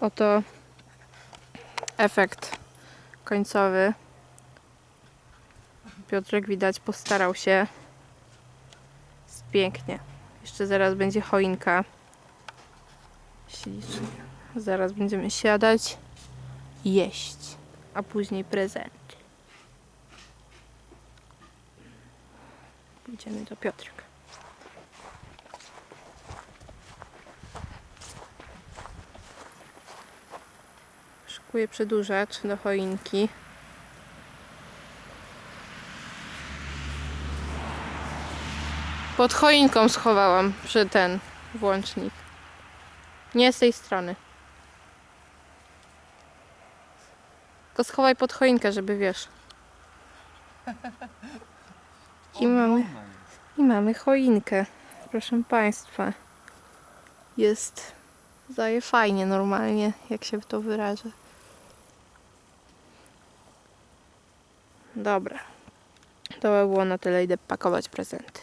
Oto efekt końcowy. Piotrek widać postarał się. Jest pięknie. Jeszcze zaraz będzie choinka. Ślicznie. Zaraz będziemy siadać jeść, a później prezenty. Idziemy do Piotrka. Szykuję przedłużacz do choinki. Pod choinką schowałam przy ten włącznik. Nie z tej strony. Tylko schowaj pod choinkę, żeby wiesz. I mamy, I mamy choinkę. Proszę Państwa. Jest zaje fajnie normalnie, jak się to wyrażę. Dobra. To by było na tyle. Idę pakować prezenty.